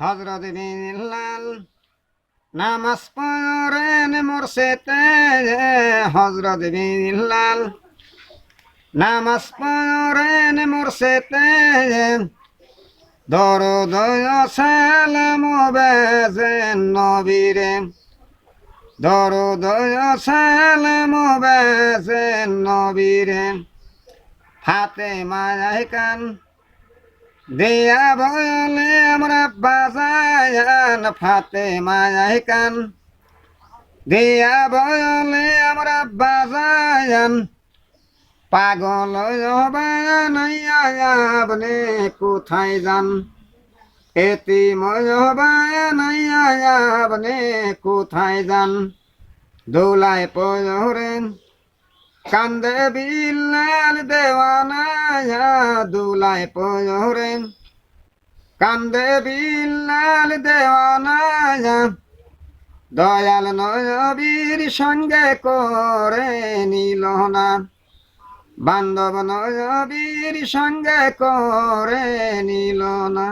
হজরত বিল্লাল নামাজ পড়েন মোরশেতে হজরত বিল্লাল নামাজ পড়েন মোরশেতে দরদ সালাম বেজেন নবীরে। দরদ সালাম বেজেন নবীরে। হাতে মায় কান দিয়া বলে আমরা বাজায়ান ফাতে মায় কান দিয়া বলে আমরা বাজায়ান পাগল আপনি কোথায় যান? বানাইয়া আপনি কোথায় যান? দোলায় পড়েন কান্দে বিল্লাল দেওয়ানা দুলায় পড়েন কান্দে বিল্লাল দেওয়ানা দয়াল নবীর সঙ্গে করে নিল না। বান্ধব নবীর সঙ্গে করে নিল না।